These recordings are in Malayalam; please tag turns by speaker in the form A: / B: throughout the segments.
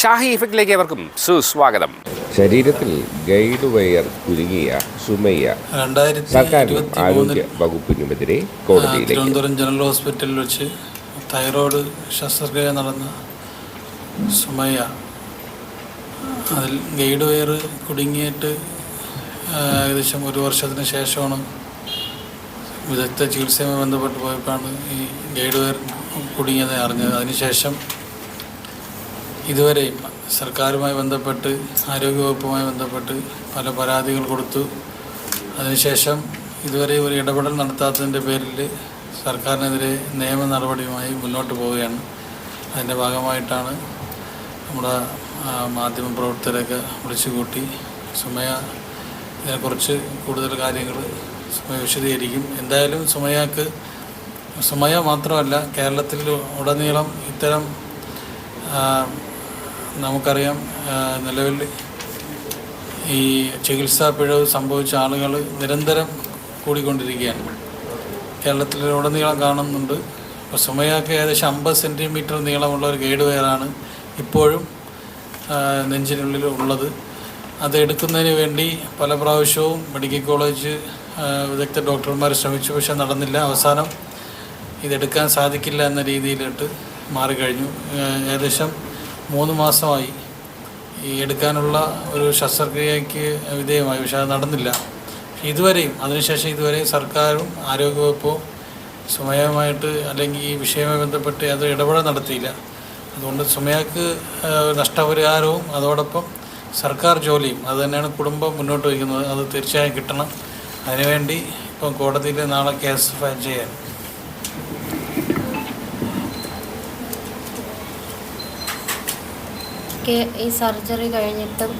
A: ഷാഹി ഇഫക്റ്റിലേക്ക് അവർക്കും സുസ്വാഗതം.
B: ശരീരത്തിൽ ഗൈഡ് വയർ കുരുങ്ങിയ സുമയ്യ സർക്കാരിനും ആരോഗ്യ വകുപ്പിനുമെതിരെ കോടതിയിലേക്ക്.
C: തിരുവനന്തപുരം ജനറൽ ഹോസ്പിറ്റലിൽ വെച്ച് തൈറോയ്ഡ് ശസ്ത്രക്രിയ നടന്ന സുമയ്യ അതിൽ ഗൈഡ് വയർ കുടുങ്ങിയിട്ട് ഏകദേശം ഒരു വർഷത്തിന് ശേഷമാണ് വിദഗ്ധ ചികിത്സയുമായി ബന്ധപ്പെട്ട് പോയപ്പോഴാണ് ഈ ഗൈഡ് വയർ കുടുങ്ങിയത് അറിഞ്ഞത്. അതിനുശേഷം ഇതുവരെയും സർക്കാരുമായി ബന്ധപ്പെട്ട് ആരോഗ്യവകുപ്പുമായി ബന്ധപ്പെട്ട് പല പരാതികൾ കൊടുത്തു. അതിനുശേഷം ഇതുവരെ ഒരു ഇടപെടൽ നടത്താത്തതിന്റെ പേരിൽ സർക്കാരിനെതിരെ നിയമ നടപടിയുമായി മുന്നോട്ട് പോവുകയാണ്. അതിന്റെ ഭാഗമായിട്ടാണ് നമ്മുടെ മാധ്യമ മാധ്യമപ്രവർത്തകരൊക്കെ വിളിച്ചുകൂട്ടി. സുമയ ഇതിനെക്കുറിച്ച് കൂടുതൽ കാര്യങ്ങൾ സുമയ വിശദീകരിക്കും. എന്തായാലും സുമയക്ക് സുമയ മാത്രമല്ല കേരളത്തിൽ ഉടനീളം ഇത്തരം നമുക്കറിയാം നിലവിൽ ഈ ചികിത്സാ പിഴവ് സംഭവിച്ച ആളുകൾ നിരന്തരം കൂടിക്കൊണ്ടിരിക്കുകയാണ്. കേരളത്തിൽ ഉടനീളം കാണുന്നുണ്ട്. ഇപ്പോൾ സുമയാക്ക് ഏകദേശം അമ്പത് സെന്റിമീറ്റർ നീളമുള്ള ഒരു ഗൈഡ് വയറാണ് ഇപ്പോഴും നെഞ്ചിനുള്ളിൽ ഉള്ളത്. അത് എടുക്കുന്നതിന് വേണ്ടി പല പ്രാവശ്യവും മെഡിക്കൽ കോളേജ് വിദഗ്ധ ഡോക്ടർമാർ ശ്രമിച്ചു. പക്ഷേ നടന്നില്ല. അവസാനം ഇതെടുക്കാൻ സാധിക്കില്ല എന്ന രീതിയിലോട്ട് മാറിക്കഴിഞ്ഞു. ഏകദേശം മൂന്ന് മാസമായി. ഈ എടുക്കാനുള്ള ഒരു ശസ്ത്രക്രിയയ്ക്ക് വിധേയമായി. പക്ഷേ അത് നടന്നില്ല. ഇതുവരെയും അതിനുശേഷം ഇതുവരെയും സർക്കാരും ആരോഗ്യവകുപ്പോ സുമയമായിട്ട് അല്ലെങ്കിൽ ഈ വിഷയവുമായി ബന്ധപ്പെട്ട് അത് ഇടപെടൽ നടത്തിയില്ല. അതുകൊണ്ട് സുമയക്ക് നഷ്ടപരിഹാരവും അതോടൊപ്പം സർക്കാർ ജോലിയും അത് തന്നെയാണ് കുടുംബം മുന്നോട്ട് വയ്ക്കുന്നത്. അത് തീർച്ചയായും കിട്ടണം. അതിനുവേണ്ടി ഇപ്പം കോടതിയിൽ നാളെ കേസ് ഫയൽ ചെയ്യാൻ.
D: കെ- ഈ സർജറി കഴിഞ്ഞിട്ടും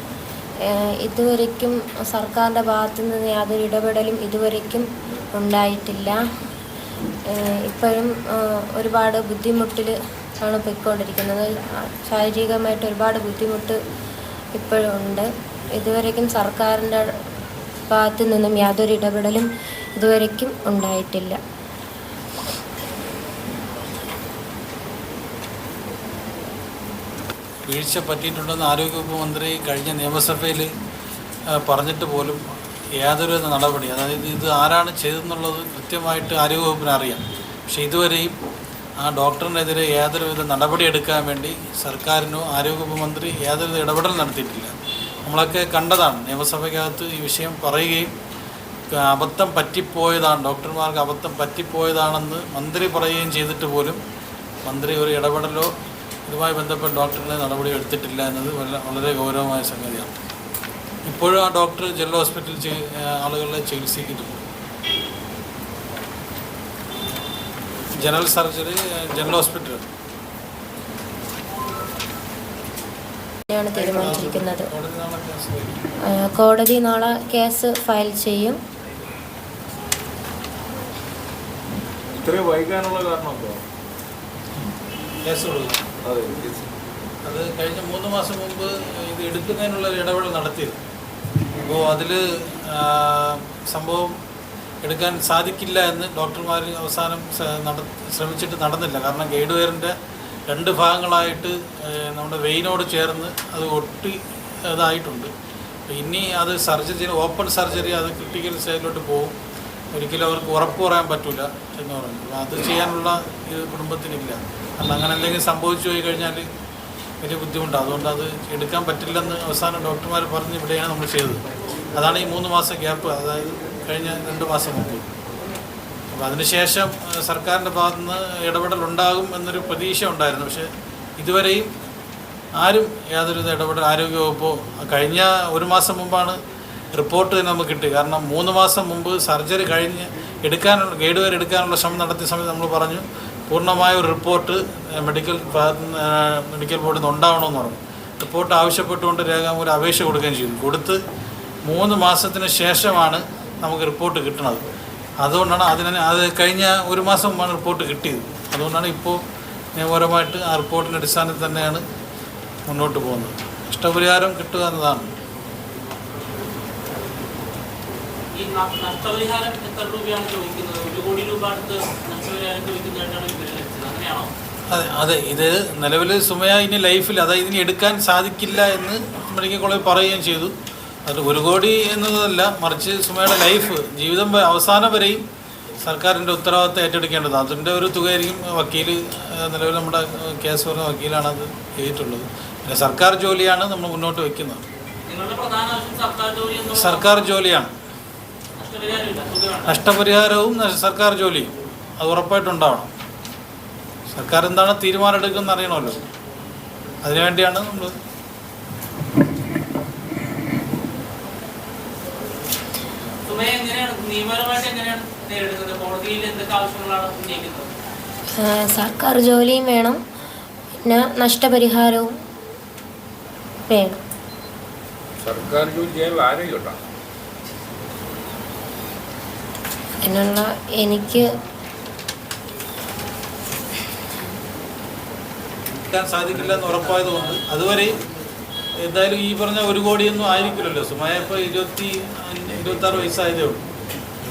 D: ഇതുവരേക്കും സർക്കാരിന്റെ ഭാഗത്തു നിന്ന് യാതൊരു ഇടപെടലും ഇതുവരയ്ക്കും ഉണ്ടായിട്ടില്ല. ഇപ്പോഴും ഒരുപാട് ബുദ്ധിമുട്ടിൽ ആണ് പോയിക്കൊണ്ടിരിക്കുന്നത്. ശാരീരികമായിട്ട് ഒരുപാട് ബുദ്ധിമുട്ട് ഇപ്പോഴും ഉണ്ട്. ഇതുവരയ്ക്കും സർക്കാരിന്റെ ഭാഗത്തു നിന്നും യാതൊരു ഇടപെടലും ഇതുവരയ്ക്കും ഉണ്ടായിട്ടില്ല.
C: വീഴ്ച പറ്റിയിട്ടുണ്ടെന്ന് ആരോഗ്യവകുപ്പ് മന്ത്രി കഴിഞ്ഞ നിയമസഭയിൽ പറഞ്ഞിട്ട് പോലും യാതൊരു നടപടി അതായത് ഇത് ആരാണ് ചെയ്തതെന്നുള്ളത് കൃത്യമായിട്ട് ആരോഗ്യവകുപ്പിന് അറിയാം. പക്ഷേ ഇതുവരെയും ആ ഡോക്ടറിനെതിരെ യാതൊരുവിധ നടപടി എടുക്കാൻ വേണ്ടി സർക്കാരിനോ ആരോഗ്യവകുപ്പ് മന്ത്രി യാതൊരു ഇടപെടൽ നടത്തിയിട്ടില്ല. നമ്മളൊക്കെ കണ്ടതാണ് നിയമസഭയ്ക്കകത്ത് ഈ വിഷയം പറയുകയും അബദ്ധം പറ്റിപ്പോയതാണ് ഡോക്ടർമാർക്ക് അബദ്ധം പറ്റിപ്പോയതാണെന്ന് മന്ത്രി പറയുകയും ചെയ്തിട്ട് പോലും മന്ത്രി ഒരു ഇടപെടലോ ഇതുമായി ബന്ധപ്പെട്ട് ഡോക്ടറിന്റെ നടപടി എടുത്തിട്ടില്ല എന്നത് വളരെ വളരെ ഗൗരവമായ സംഗതിയാണ്. ഇപ്പോഴും ആ ഡോക്ടർ ജനറൽ ഹോസ്പിറ്റലിൽ ആളുകളെ ചികിത്സിക്കുന്നുണ്ട്. General surgery general hospital. ാണ്
D: തീരുമാനിച്ചിരിക്കുന്നത്.
C: കോടതി നാളെ കേസ്
D: കോടതി നാളെ കേസ് ഫയൽ ചെയ്യും.
E: ഇത്രയും വൈകാനുള്ള കാരണം എന്തോ
C: കേസ് കൊടുക്കും.
E: അതെ
C: കഴിഞ്ഞ മൂന്ന് മാസം മുമ്പ് ഇത് എടുക്കുന്നതിനുള്ള ഒരു ഇടപെടൽ നടത്തിയിരുന്നു അപ്പോൾ അതിൽ സംഭവം എടുക്കാൻ സാധിക്കില്ല എന്ന് ഡോക്ടർമാർ അവസാനം ശ്രമിച്ചിട്ട് നടന്നില്ല. കാരണം ഗൈഡ് വയറിന്റെ രണ്ട് ഭാഗങ്ങളായിട്ട് നമ്മുടെ വെയിനോട് ചേർന്ന് അത് ഒട്ടി ഇതായിട്ടുണ്ട് ഇനി അത് സർജറി ഓപ്പൺ സർജറി അത് ക്രിട്ടിക്കൽ സ്റ്റേജിലോട്ട് പോകും. ഒരിക്കലും അവർക്ക് ഉറപ്പ് പറയാൻ പറ്റില്ല എന്ന് പറഞ്ഞു. അത് ചെയ്യാനുള്ള ഇത് കുടുംബത്തിനില്ല. കാരണം അങ്ങനെ എന്തെങ്കിലും സംഭവിച്ചു പോയി കഴിഞ്ഞാൽ വലിയ ബുദ്ധിമുട്ടാണ്. അതുകൊണ്ട് അത് എടുക്കാൻ പറ്റില്ലെന്ന് അവസാനം ഡോക്ടർമാർ പറഞ്ഞ് ഇവിടെയാണ് നമ്മൾ ചെയ്തത്. അതാണ് ഈ മൂന്ന് മാസം ഗ്യാപ്പ്. അതായത് കഴിഞ്ഞ രണ്ട് മാസം മുമ്പ്. അപ്പോൾ അതിനുശേഷം സർക്കാരിന്റെ ഭാഗത്തു നിന്ന് ഇടപെടൽ ഉണ്ടാകും എന്നൊരു പ്രതീക്ഷ ഉണ്ടായിരുന്നു. പക്ഷേ ഇതുവരെയും ആരും യാതൊരുവിധ ഇടപെടൽ ആരോഗ്യവകുപ്പോ കഴിഞ്ഞ ഒരു മാസം മുമ്പാണ് റിപ്പോർട്ട് തന്നെ നമുക്ക് കിട്ടി കാരണം മൂന്ന് മാസം മുമ്പ് സർജറി കഴിഞ്ഞ് എടുക്കാനുള്ള ഗൈഡ് വരെ എടുക്കാനുള്ള ശ്രമം നടത്തിയ സമയത്ത് നമ്മൾ പറഞ്ഞു പൂർണമായ ഒരു റിപ്പോർട്ട് മെഡിക്കൽ മെഡിക്കൽ ബോർഡിൽ നിന്ന് ഉണ്ടാവണമെന്ന് പറഞ്ഞു. റിപ്പോർട്ട് ആവശ്യപ്പെട്ടുകൊണ്ട് രേഖാമൂലം അപേക്ഷ കൊടുക്കുകയും ചെയ്തു. കൊടുത്ത് മൂന്ന് മാസത്തിന് ശേഷമാണ് നമുക്ക് റിപ്പോർട്ട് കിട്ടുന്നത് അതുകൊണ്ടാണ് അതിന് അത് കഴിഞ്ഞ ഒരു മാസം മുമ്പാണ് റിപ്പോർട്ട് കിട്ടിയത്. അതുകൊണ്ടാണ് ഇപ്പോൾ നിയമപരമായിട്ട് ആ റിപ്പോർട്ടിന്റെ അടിസ്ഥാനത്തിൽ തന്നെയാണ് മുന്നോട്ട് പോകുന്നത്. നഷ്ടപരിഹാരം കിട്ടുക എന്നതാണ്.
F: ഈ നഷ്ടപരിഹാരം എത്ര രൂപയാണ് ചോദിക്കുന്നത്? ഒരു കോടി രൂപ അടുത്ത് നഷ്ടപരിഹാരം ചോദിക്കുന്നതായിട്ടാണ് വിവരം ലഭിച്ചത് അങ്ങനെയാണോ?
C: അതെ അതെ. ഇത് നിലവിൽ സുമയ ഇനി ലൈഫിൽ അതായത് ഇനി എടുക്കാൻ സാധിക്കില്ല എന്ന് മെഡിക്കൽ കോളേജ് പറയുകയും ചെയ്തു. അത് ഒരു കോടി എന്നതല്ല മറിച്ച് സുമയുടെ ലൈഫ് ജീവിതം അവസാനം വരെയും സർക്കാരിന്റെ ഉത്തരവാദിത്തം ഏറ്റെടുക്കേണ്ടത്. അതിന്റെ ഒരു തുകയായിരിക്കും വക്കീൽ നിലവിൽ നമ്മുടെ കേസ് പറഞ്ഞ വക്കീലാണ് അത് ചെയ്തിട്ടുള്ളത് പിന്നെ സർക്കാർ ജോലിയാണ് നമ്മൾ മുന്നോട്ട് വയ്ക്കുന്നത്.
F: സർക്കാർ ജോലി
C: സർക്കാർ ജോലിയാണ്. നഷ്ടപരിഹാരവും സർക്കാർ ജോലിയും. അത് ഉറപ്പായിട്ടുണ്ടാവണം. സർക്കാർ എന്താണ് തീരുമാനം എടുക്കുന്നത് അറിയണമല്ലോ അതിനുവേണ്ടിയാണ് നമ്മൾ
D: സർക്കാർ ജോലിയും വേണം. പിന്നെ നഷ്ടപരിഹാരവും വേണം.
A: സർക്കാർ ജോലി ചെയ്യാൻ ആരോഗ്യം
D: അതിനുള്ള എനിക്ക്
C: സാധിക്കില്ല എന്ന് ഉറപ്പായതുകൊണ്ട് അതുവരെ എന്തായാലും ഈ പറഞ്ഞ ഒരു കോടിയൊന്നും ആയിരിക്കില്ലല്ലോ. സുമായ ഇപ്പോൾ ഇരുപത്തി ഇരുപത്തി ആറ് വയസ്സായതേ ഉള്ളൂ.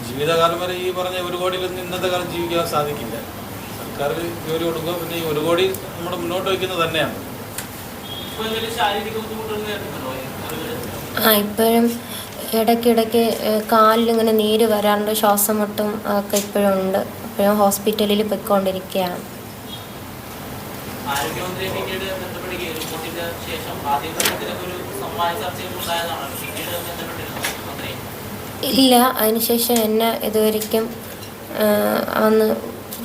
C: ജീവിതകാലം വരെ ഈ പറഞ്ഞ ഒരു കോടിയിലൊന്നും ഇന്നത്തെ കാലം ജീവിക്കാൻ സാധിക്കില്ല. സർക്കാർ ജോലി കൊടുക്കുക പിന്നെ ഈ ഒരു കോടി നമ്മൾ മുന്നോട്ട് വയ്ക്കുന്നത് തന്നെയാണ്.
D: ആ ഇപ്പോഴും ഇടയ്ക്കിടയ്ക്ക് കാലിലിങ്ങനെ നീര് വരാറുണ്ട്. ശ്വാസം മുട്ടും ഒക്കെ ഇപ്പോഴും ഉണ്ട്. ഇപ്പോഴും ഹോസ്പിറ്റലിൽ പോയിക്കൊണ്ടിരിക്കുകയാണ്. ഇല്ല. അതിനുശേഷം എന്നെ ഇതുവരെയ്ക്കും ഏഹ് വന്ന്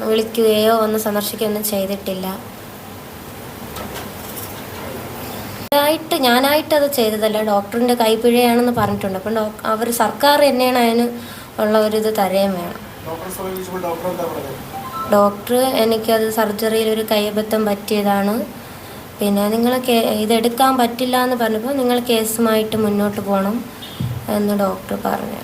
D: വിളിക്കുകയോ വന്ന് സന്ദർശിക്കുകയോ ഒന്നും ചെയ്തിട്ടില്ല. ആയിട്ട് ഞാനായിട്ട് അത് ചെയ്തതല്ല. ഡോക്ടറിന്റെ കൈപ്പിഴയാണെന്ന് പറഞ്ഞിട്ടുണ്ട്. അപ്പം ഡോ അവർ സർക്കാർ തന്നെയാണ് അതിന് ഉള്ള ഒരു ഇത് തരുകയും വേണം. ഡോക്ടർ എനിക്കത് സർജറിയിൽ ഒരു കൈബദ്ധം പറ്റിയതാണ്. പിന്നെ നിങ്ങൾ ഇതെടുക്കാൻ പറ്റില്ല എന്ന് പറഞ്ഞപ്പോൾ നിങ്ങൾ കേസുമായിട്ട് മുന്നോട്ട് പോകണം എന്ന് ഡോക്ടർ പറഞ്ഞു.